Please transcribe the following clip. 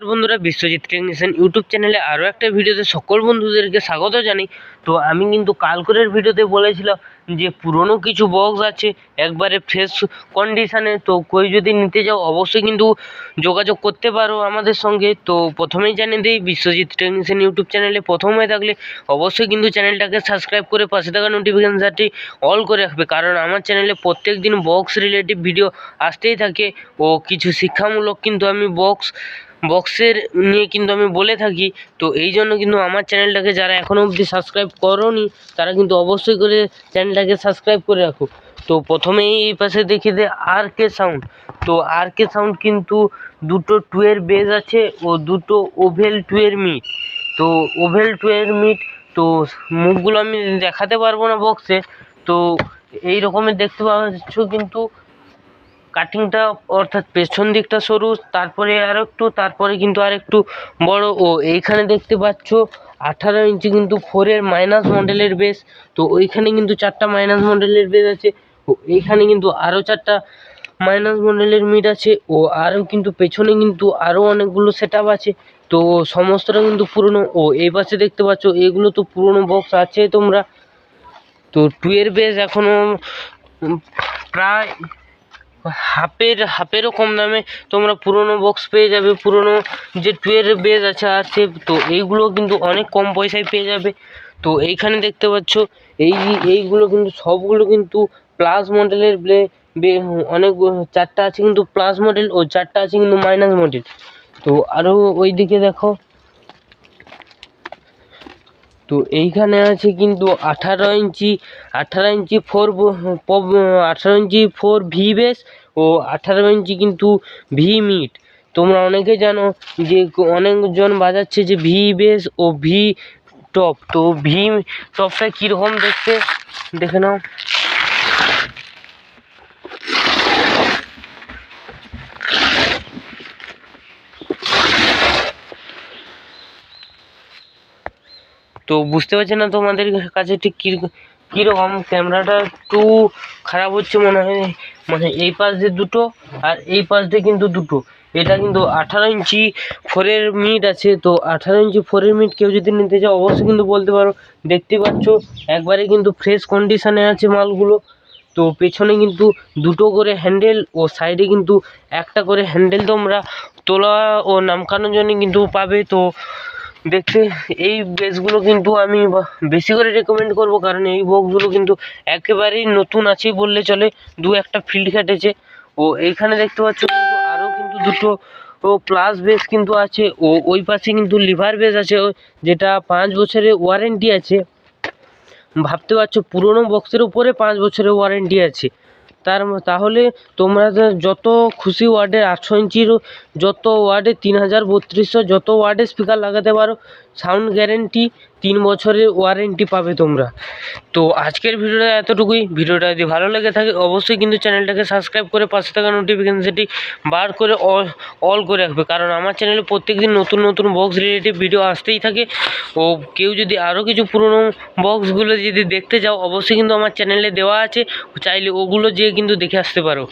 বন্ধুরা, Biswajit technician YouTube চ্যানেলে আরও একটা ভিডিওতে সকল বন্ধুদেরকে স্বাগত জানাই। তো আমি কিন্তু কালকের ভিডিওতে বলেছিলাম যে পুরনো কিছু বক্স আছে, একবারে ফ্রেশ কন্ডিশানে তো কই যদি নিতে যাও অবশ্যই কিন্তু যোগাযোগ করতে পারো আমাদের সঙ্গে। তো প্রথমেই জানিয়ে দিই, বিশ্বজিৎ টেকনিশিয়ান ইউটিউব চ্যানেলে প্রথম হয়ে থাকলে অবশ্যই কিন্তু চ্যানেলটাকে সাবস্ক্রাইব করে পাশে থাকা নোটিফিকেশানটি অল করে রাখবে। কারণ আমার চ্যানেলে প্রত্যেক দিন বক্স রিলেটিভ ভিডিও আসতেই থাকে। ও কিছু শিক্ষামূলক কিন্তু আমি বক্স বক্সের নিয়ে কিন্তু আমি বলে থাকি। তো এই জন্য কিন্তু আমার চ্যানেলটাকে যারা এখনও অবধি সাবস্ক্রাইব করোনি, তারা কিন্তু অবশ্যই করে চ্যানেলটাকে সাবস্ক্রাইব করে রাখো। তো প্রথমেই এই পাশে দেখি যে আর কে সাউন্ড তো আর কে সাউন্ড কিন্তু দুটো টুয়ের বেজ আছে ও দুটো ওভেল টুয়ের মিট তো ওভেল টুয়ের মিট তো মুখগুলো আমি দেখাতে পারব না বক্সে তো এই রকমের দেখতে পাচ্ছ কিন্তু কাটিংটা অর্থাৎ পেছন দিকটা সরু, তারপরে আর একটু তারপরে কিন্তু আর একটু বড় ও। এইখানে দেখতে পাচ্ছ, আঠারো ইঞ্চি কিন্তু ফোরের মাইনাস মডেলের বেস তো ওইখানে কিন্তু চারটা মাইনাস মডেলের বেস আছে। ও এইখানে কিন্তু আরও চারটা মাইনাস মডেলের মিট আছে, ও আরও কিন্তু পেছনে কিন্তু আরও অনেকগুলো সেট আছে। তো সমস্তটা কিন্তু পুরনো, ও এই পাশে দেখতে পাচ্ছ, এগুলো তো পুরনো বক্স আছে তোমরা। তো টুয়ের বেস এখনও প্রায় হাফের, হাফেরও কম দামে তোমরা পুরনো বক্স পেয়ে যাবে, পুরনো যে টুয়ের বেজ আছে আছে তো এইগুলো কিন্তু অনেক কম পয়সায় পেয়ে যাবে। তো এইখানে দেখতে পাচ্ছ, এই, এইগুলো কিন্তু সবগুলো কিন্তু প্লাস মডেলের বে অনেক চারটা আছে কিন্তু প্লাস মডেল ও চারটা আছে কিন্তু মাইনাস মডেল তো আরও ওই দিকে দেখো তো এইখানে আছে কিন্তু আঠারো ইঞ্চি আঠারো ইঞ্চি ফোর আঠারো ইঞ্চি ফোর ভি বেস ও আঠারো ইঞ্চি কিন্তু ভি মিট তোমরা অনেকে জানো যে অনেকজন বাজাচ্ছে যে ভি বেস ও ভি টপ তো ভি টপটা কীরকম দেখতে? দেখে নাও। তো বুঝতে পারছি না তোমাদের কাছে ঠিক কী কীরকম? ক্যামেরাটা একটু খারাপ হচ্ছে মনে হয় মানে এই পাশ দিয়ে দুটো আর এই পাশ দিয়ে কিন্তু দুটো। এটা কিন্তু আঠারো ইঞ্চি ফোরের মিট আছে, তো আঠারো ইঞ্চি ফোরের মিট কেউ যদি নিতে চাও অবশ্যই কিন্তু বলতে পারো। দেখতে পাচ্ছ, একবারে কিন্তু ফ্রেশ কন্ডিশানে আছে মালগুলো। তো পেছনে কিন্তু দুটো করে হ্যান্ডেল ও সাইডে কিন্তু একটা করে হ্যান্ডেল তোমরা তোলা ও নামকানোর জন্য কিন্তু পাবে। তো দেখতে, এই বেসগুলো কিন্তু আমি বেশি করে রেকমেন্ড করব, কারণ এই বক্সগুলো কিন্তু একেবারেই নতুন আছে বললে চলে, দু একটা ফিল্ড কেটেছে ও, এখানে দেখতে পাচ্ছ কিন্তু আরও কিন্তু দুটো, ও প্লাস বেস কিন্তু আছে, ও, ওই পাশে কিন্তু লিভার বেস আছে যেটা পাঁচ বছরের ওয়ারেন্টি আছে। ভাবতে পারছ, পুরনো বক্সের উপরে পাঁচ বছরের ওয়ারেন্টি আছে। তার তাহলে তোমরা যত খুশি ওয়ার্ডে আটশো ইঞ্চির যত ওয়ার্ডে তিন হাজার বত্রিশশো যত ওয়ার্ডে স্পিকার লাগাতে পারো সাউন্ড গ্যারেন্টি তিন বছরের ওয়ারেন্টি পাবে তোমরা। তো আজকের ভিডিওটা এতটুকুই। ভিডিওটা যদি ভালো লেগে থাকে, অবশ্যই কিন্তু চ্যানেলটাকে সাবস্ক্রাইব করে পাশে থাকা নোটিফিকেশানটি বার করে অল অল করে রাখবে। কারণ আমার চ্যানেলে প্রত্যেক দিন নতুন নতুন বক্স রিলেটিভ ভিডিও আসতেই থাকে। ও কেউ যদি আরও কিছু পুরনো বক্সগুলো যদি দেখতে চাও, অবশ্যই কিন্তু আমার চ্যানেলে দেওয়া আছে। চাইলে ওগুলো যেয়ে কিন্তু দেখে আসতে পারো।